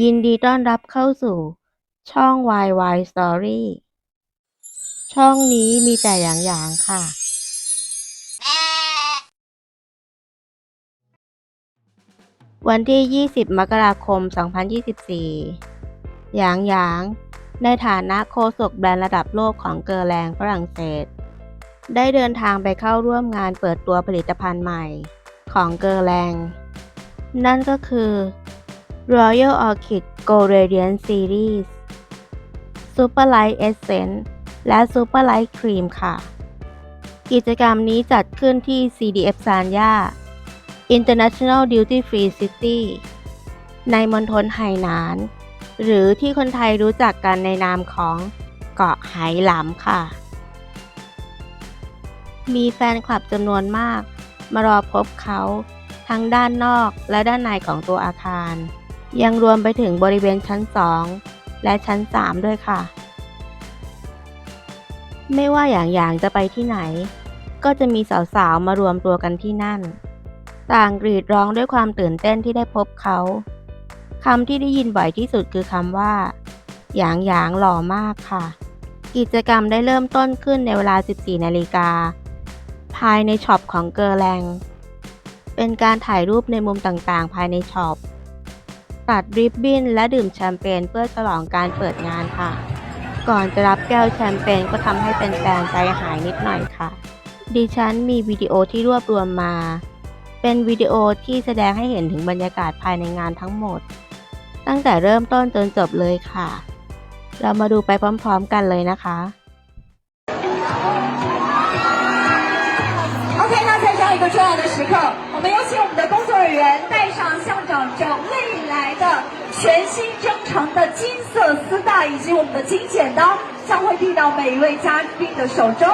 ยินดีต้อนรับเข้าสู่ช่อง YY Story ช่องนี้มีแต่หยางๆค่ะ วันที่ 20 มกราคม 2024 หยางหยาง ในฐานะโฆษกแบรนด์ระดับโลกของเกอร์แรงฝรั่งเศส ได้เดินทางไปเข้าร่วมงานเปิดตัวผลิตภัณฑ์ใหม่ของเกอร์แรงนั่นก็คือ Royal Orchid Gold Radiant Series Super Light Essence และ Super Light Cream ค่ะ กิจกรรมนี้จัดขึ้นที่ CDF Sanya International Duty Free City ในมณฑลไหหนาน หรือที่คนไทยรู้จักกันในนามของเกาะไหหลำค่ะ มีแฟนคลับจำนวนมาก มารอพบเขา ทั้งด้านนอกและด้านในของตัวอาคาร ยังรวมไปถึงบริเวณชั้น 2 และชั้น 3 ด้วยค่ะ ไม่ว่าอย่างอย่างจะไปที่ไหน ก็จะมีสาวๆ มารวมตัวกันที่นั่น ต่างกรีดร้องด้วยความตื่นเต้นที่ได้พบเขาคำที่ได้ยินบ่อยที่สุดคือคำว่า หยางหยางหล่อมากค่ะ กิจกรรมได้เริ่มต้นขึ้นในเวลา 14 นาฬิกา ภายในช็อปของเกอร์แรงเป็นการถ่ายรูปในมุมต่างๆ ภายในช็อป ตัดริบบิ้นและดื่มแชมเปญเพื่อฉลองการเปิดงานค่ะ ก่อนจะรับแก้วแชมเปญก็ทำให้เป็นแฟนๆใจหายนิดหน่อยค่ะ ดิฉันมีวิดีโอที่รวบรวมมา เป็นวิดีโอที่แสดงให้เห็นถึงบรรยากาศภายในงานทั้งหมด ตั้งแต่เริ่มต้นจนจบเลยค่ะ เรามาดูไปพร้อมๆกันเลยนะคะ OK，那在这样一个重要的时刻，我们有请我们的工作人员带上象征着未来的 全新征程的金色丝带以及我们的金剪刀，将会递到每一位嘉宾的手中。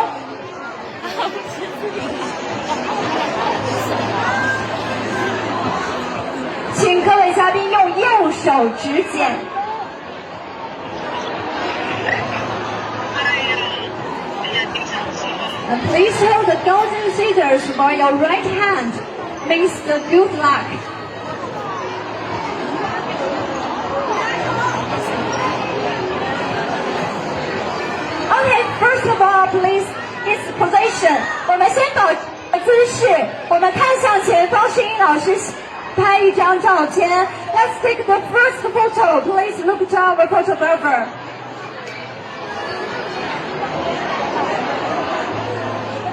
请各位嘉宾用右手指剪。And please hold the golden scissors by your right hand. Means the good luck. First of all, please, his position. 我们先保持姿势，我们看向前方，声音老师拍一张照片。Let's take the first photo. Please look to our photographer.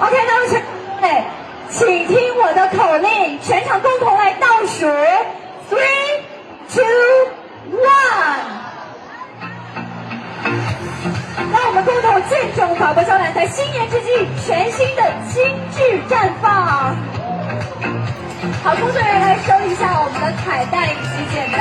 OK，那么全对，请听我的口令，全场共同来倒数，three, two, 让我们共同见证法国娇兰在新年之际全新的精致绽放。好，工作人员来收一下我们的彩带以及剪刀。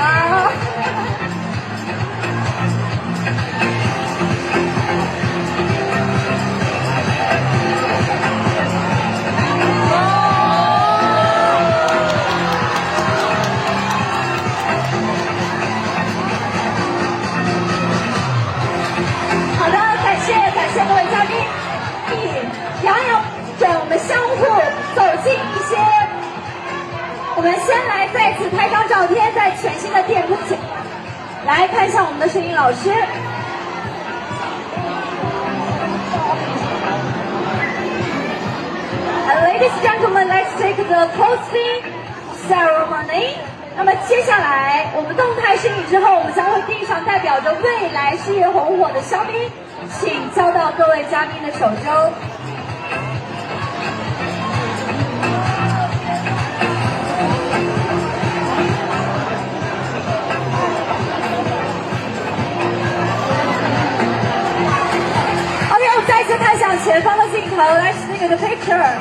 次拍张照片，在全新的店铺前，来看一下我们的摄影老师。And ladies and gentlemen, let's take the posing ceremony. 那么接下来，我们动态摄影之后，我们将会递上代表着未来事业红火的香槟，请交到各位嘉宾的手中。前方的镜头，Let's take the picture。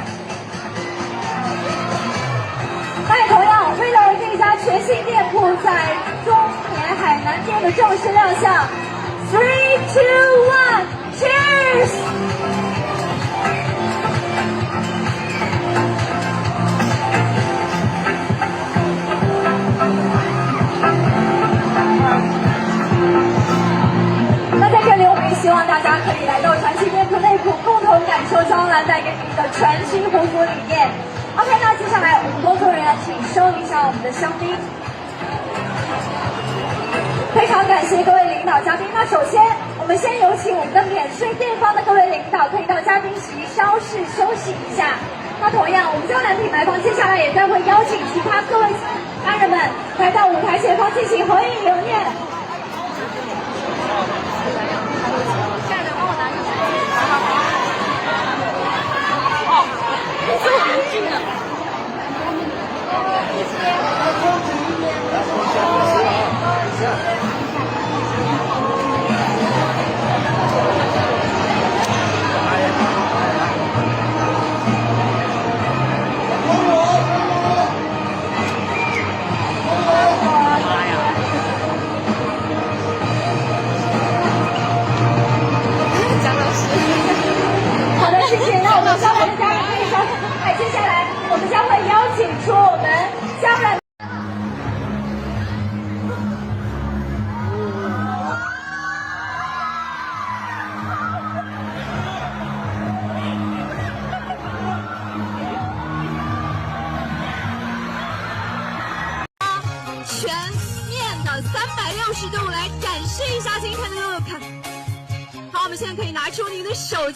那也同样，为了这家全新店铺在中年海南店的正式亮相，Three, two, one, cheers！那在这里，我们也希望大家可以来到带给你的全新红火理念。OK，那接下来我们工作人员请收一下我们的香槟。非常感谢各位领导嘉宾。那首先，我们先有请我们的免税店方的各位领导，可以到嘉宾席稍事休息一下。那同样，我们娇兰品牌方接下来也将会邀请其他各位家人们来到舞台前方进行合影留念。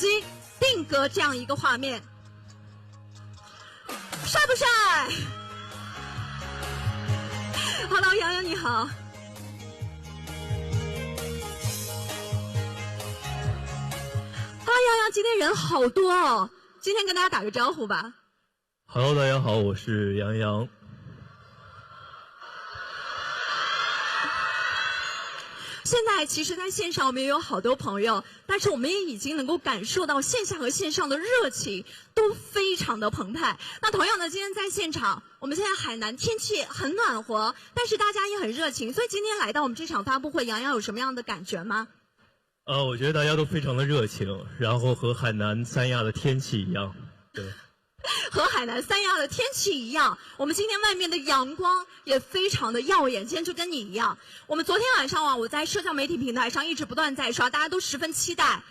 机定格这样一个画面，帅不帅？Hello，洋洋你好。啊，洋洋，今天人好多哦，今天跟大家打个招呼吧。Hello，大家好，我是杨洋。现在其实，在线上我们也有好多朋友，但是我们也已经能够感受到线下和线上的热情都非常的澎湃。那同样的，今天在现场，我们现在海南天气很暖和，但是大家也很热情，所以今天来到我们这场发布会，杨洋有什么样的感觉吗？呃，我觉得大家都非常的热情，然后和海南三亚的天气一样，对，和海南三亚的天气一样，我们今天外面的阳光也非常的耀眼。今天就跟你一样，我们昨天晚上啊，我在社交媒体平台上一直不断在刷，大家都十分期待。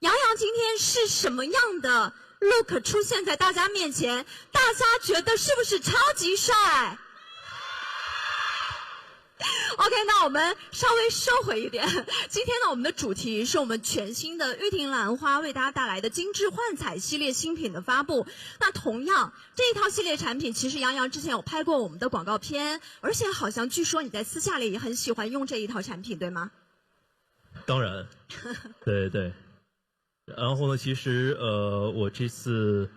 杨洋今天是什么样的 look 出现在大家面前？大家觉得是不是超级帅？OK，那我们稍微收回一点。今天呢，我们的主题是我们全新的玉婷兰花为大家带来的精致幻彩系列新品的发布。那同样这一套系列产品，其实杨洋之前有拍过我们的广告片，而且好像据说你在私下里也很喜欢用这一套产品，对吗？当然，对对。然后呢，其实呃，我这次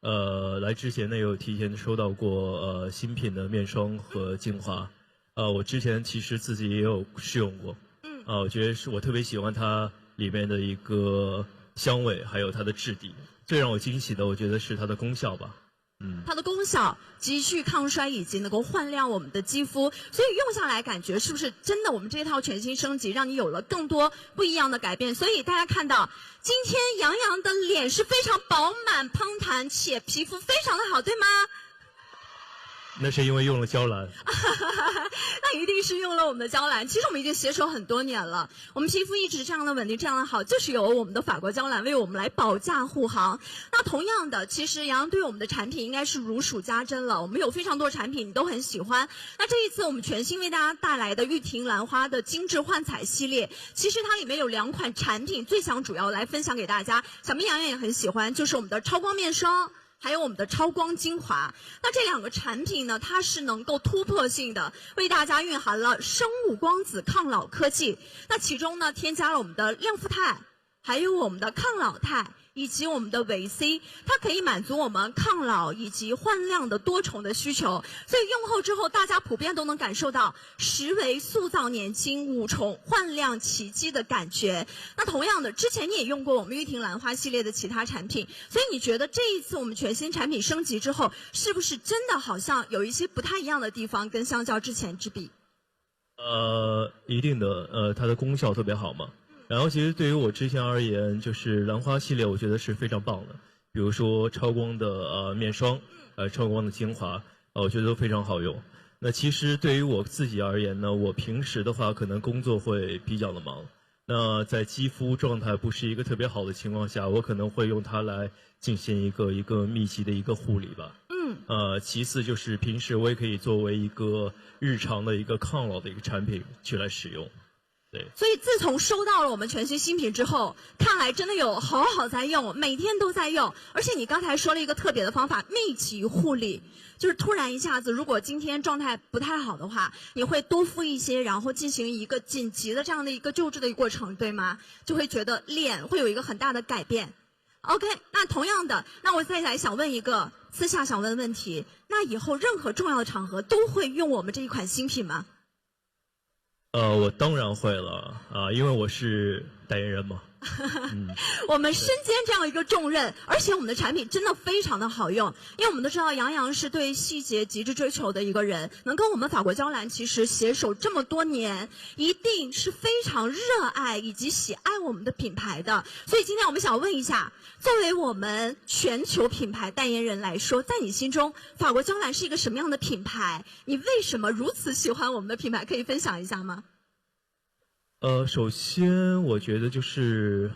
呃来之前呢，有提前收到过呃新品的面霜和精华，呃，我之前其实自己也有试用过，嗯啊、我觉得是我特别喜欢它里面的一个香味，还有它的质地。最让我惊喜的，我觉得是它的功效吧。嗯，它的功效极具抗衰，以及能够焕亮我们的肌肤，所以用下来感觉是不是真的？我们这套全新升级，让你有了更多不一样的改变。所以大家看到今天杨洋的脸是非常饱满嘭弹，且皮肤非常的好，对吗？那是因为用了娇兰。那一定是用了我们的娇兰。其实我们已经携手很多年了，我们皮肤一直这样的稳定，这样的好，就是由我们的法国娇兰为我们来保驾护航。那同样的，其实杨洋对我们的产品应该是如数家珍了。我们有非常多产品你都很喜欢。那这一次我们全新为大家带来的玉婷兰花的精致幻彩系列，其实它里面有两款产品，最想主要来分享给大家。小明洋洋也很喜欢，就是我们的超光面霜。还有我们的超光精华，那这两个产品呢，它是能够突破性的为大家蕴含了生物光子抗老科技。那其中呢，添加了我们的亮肤肽，还有我们的抗老肽。以及我们的维 C，它可以满足我们抗老以及焕亮的多重的需求，所以用后之后，大家普遍都能感受到十维塑造年轻、五重焕亮奇迹的感觉。那同样的，之前你也用过我们玉婷兰花系列的其他产品，所以你觉得这一次我们全新产品升级之后，是不是真的好像有一些不太一样的地方，跟相较之前之比？呃，一定的，呃，它的功效特别好嘛。然后其实对于我之前而言，就是兰花系列，我觉得是非常棒的。比如说超光的呃面霜，呃超光的精华，呃我觉得都非常好用。那其实对于我自己而言呢，我平时的话可能工作会比较的忙，那在肌肤状态不是一个特别好的情况下，我可能会用它来进行一个一个密集的一个护理吧。嗯，呃，其次就是平时我也可以作为一个日常的一个抗老的一个产品去来使用。所以自从收到了我们全新新品之后，看来真的有好好在用，每天都在用。而且你刚才说了一个特别的方法，密集护理，就是突然一下子，如果今天状态不太好的话，你会多敷一些，然后进行一个紧急的这样的一个救治的过程，对吗？就会觉得脸会有一个很大的改变。OK，那同样的，那我再来想问一个私下想问的问题，那以后任何重要的场合都会用我们这一款新品吗？呃，我当然会了啊，因为我是代言人嘛。嗯，我们身兼这样一个重任，而且我们的产品真的非常的好用，因为我们都知道杨洋是对细节极致追求的一个人，能跟我们法国娇兰其实携手这么多年，一定是非常热爱以及喜爱我们的品牌的。所以今天我们想问一下，作为我们全球品牌代言人来说，在你心中，法国娇兰是一个什么样的品牌？你为什么如此喜欢我们的品牌？可以分享一下吗？呃，首先我觉得就是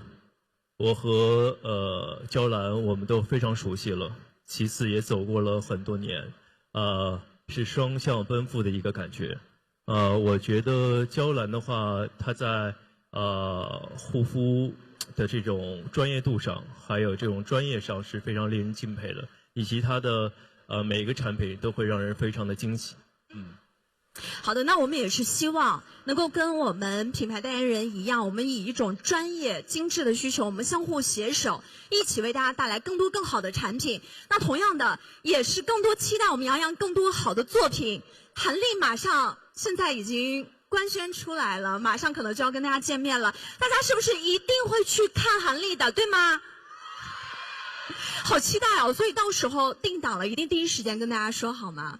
我和呃娇兰我们都非常熟悉了，其次也走过了很多年，呃，是双向奔赴的一个感觉。呃，我觉得娇兰的话，它在呃护肤的这种专业度上，还有这种专业上是非常令人敬佩的，以及它的呃每一个产品都会让人非常的惊喜。嗯。好的，那我们也是希望能够跟我们品牌代言人一样，我们以一种专业、精致的需求，我们相互携手，一起为大家带来更多更好的产品。那同样的，也是更多期待我们杨洋更多好的作品。韩丽马上现在已经官宣出来了，马上可能就要跟大家见面了，大家是不是一定会去看韩丽的，对吗？好期待哦！所以到时候定档了，一定第一时间跟大家说好吗？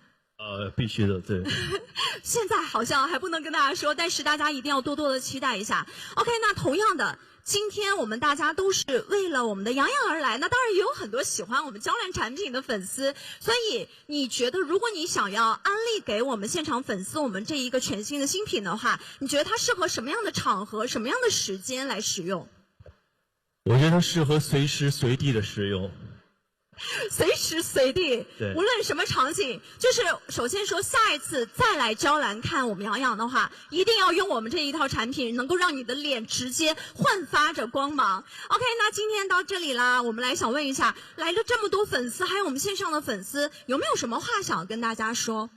呃，必须的，对。现在好像还不能跟大家说，但是大家一定要多多的期待一下。OK，那同样的，今天我们大家都是为了我们的洋洋而来，那当然也有很多喜欢我们娇兰产品的粉丝。所以你觉得，如果你想要安利给我们现场粉丝我们这一个全新的新品的话，你觉得它适合什么样的场合、什么样的时间来使用？我觉得它适合随时随地的使用。随时随地，无论什么场景，就是首先说，下一次再来娇兰看我们杨洋的话，一定要用我们这一套产品，能够让你的脸直接焕发着光芒。OK，那今天到这里啦，我们来想问一下，来了这么多粉丝，还有我们线上的粉丝，有没有什么话想跟大家说？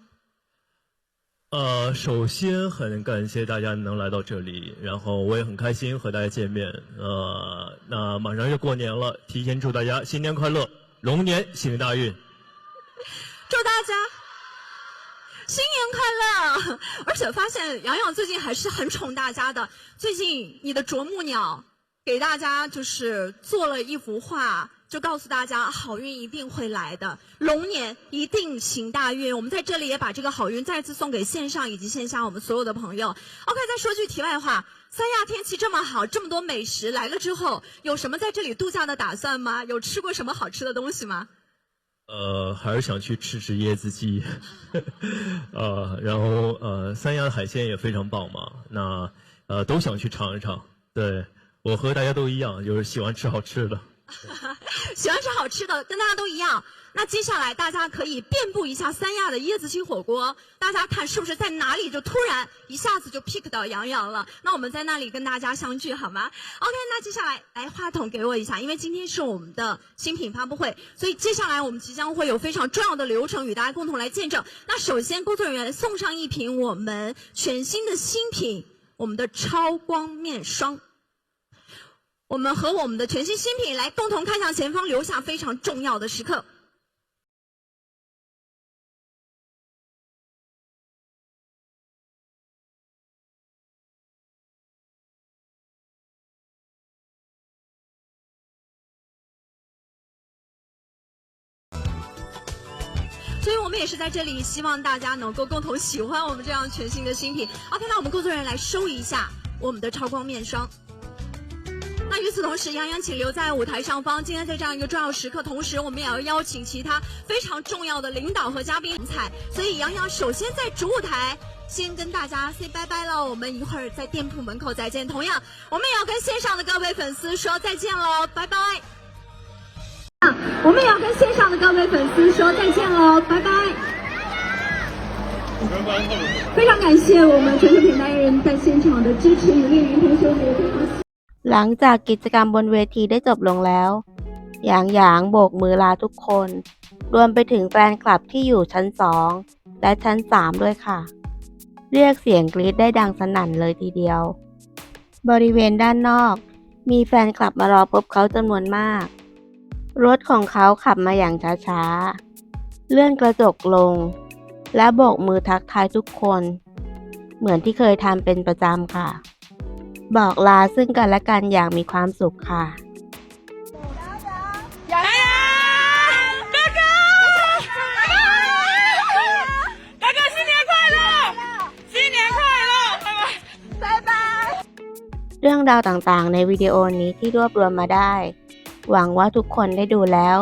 呃，首先很感谢大家能来到这里，然后我也很开心和大家见面。呃，那马上就过年了，提前祝大家新年快乐！龙年行大运，祝大家新年快乐！而且发现洋洋最近还是很宠大家的。最近你的啄木鸟给大家就是做了一幅画，就告诉大家好运一定会来的，龙年一定行大运。我们在这里也把这个好运再次送给线上以及线下我们所有的朋友。OK，再说句题外话。三亚天气这么好，这么多美食来了之后，有什么在这里度假的打算吗？有吃过什么好吃的东西吗？呃，还是想去吃吃椰子鸡，呃，然后呃，三亚的海鲜也非常棒嘛，那呃都想去尝一尝。对我和大家都一样，就是喜欢吃好吃的。喜欢吃好吃的，跟大家都一样。那接下来大家可以遍布一下三亚的椰子鸡火锅，大家看是不是在哪里就突然一下子就 pick 到杨洋了？那我们在那里跟大家相聚好吗？OK，那接下来来话筒给我一下，因为今天是我们的新品发布会，所以接下来我们即将会有非常重要的流程与大家共同来见证。那首先工作人员送上一瓶我们全新的新品，我们的超光面霜。我们和我们的全新新品来共同看向前方，留下非常重要的时刻。是在这里，希望大家能够共同喜欢我们这样全新的新品。OK，那我们工作人员来收一下我们的超光面霜。那与此同时，杨洋请留在舞台上方。今天在这样一个重要时刻，同时我们也要邀请其他非常重要的领导和嘉宾彩。所以杨洋首先在主舞台先跟大家 say 拜拜了，我们一会儿在店铺门口再见。同样，我们也要跟线上的各位粉丝说再见喽，拜拜。我们也要跟线上的各位粉丝说再见喽，拜拜。非常感谢我们全球品代言人在现场的支。 支持雨叶云同学，我们也非常 หลังจากกิจกรรมบนเวทีได้จบลงแล้ว หยางหยางโบกมือลาทุกคน รวมไปถึงแฟนคลับที่อยู่ชั้น 2 และชั้น 3 ด้วยค่ะ เรียกเสียงกรี๊ดได้ดังสนั่นเลยทีเดียว บริเวณด้านนอก มีแฟนคลับมารอพบเขาจำนวนมาก รถของเขาขับมาอย่างช้าๆ เลื่อนกระจกลง และโบกมือทักทายทุกคน เหมือนที่เคยทำเป็นประจำค่ะ บอกลาซึ่งกันและกันอย่างมีความสุขค่ะเรื่องราวต่างๆ ในวิดีโอนี้ที่รวบรวมมาได้ หวังว่าทุกคนได้ดูแล้ว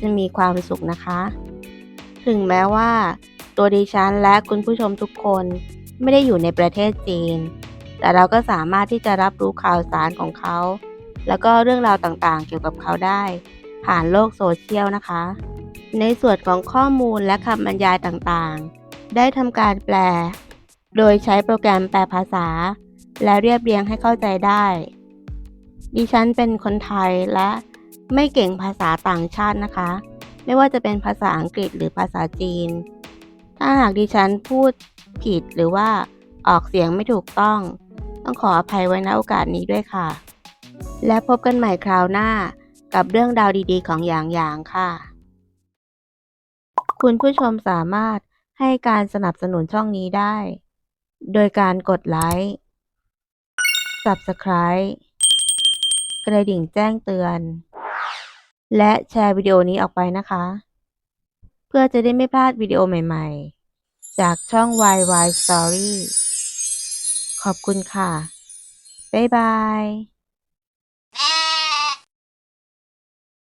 จะมีความสุขนะคะ ถึงแม้ว่า ตัวดิฉันและคุณผู้ชมทุกคนไม่ได้อยู่ในประเทศจีน แต่เราก็สามารถที่จะรับรู้ข่าวสารของเขา แล้วก็เรื่องราวต่างๆ เกี่ยวกับเขาได้ ผ่านโลกโซเชียลนะคะ ในส่วนของข้อมูลและคำบรรยายต่างๆ ได้ทำการแปล โดยใช้โปรแกรมแปลภาษา และเรียบเรียงให้เข้าใจได้ ดิฉันเป็นคนไทยและ ไม่เก่งภาษาต่างชาตินะคะ ไม่ว่าจะเป็นภาษาอังกฤษหรือภาษาจีน ถ้าหากดิฉันพูดผิดหรือว่าออกเสียงไม่ถูกต้อง ต้องขออภัยไว้ณโอกาสนี้ด้วยค่ะ และพบกันใหม่คราวหน้ากับเรื่องราวดีๆ ของอย่างอย่างค่ะ คุณผู้ชมสามารถให้การสนับสนุนช่องนี้ได้ โดยการกดไลค์ Subscribe กระดิ่งแจ้งเตือน และแชร์วิดีโอนี้ออกไปนะคะ เพื่อจะได้ไม่พลาดวิดีโอใหม่ๆ จากช่อง YY Story ขอบคุณค่ะ บ๊ายบาย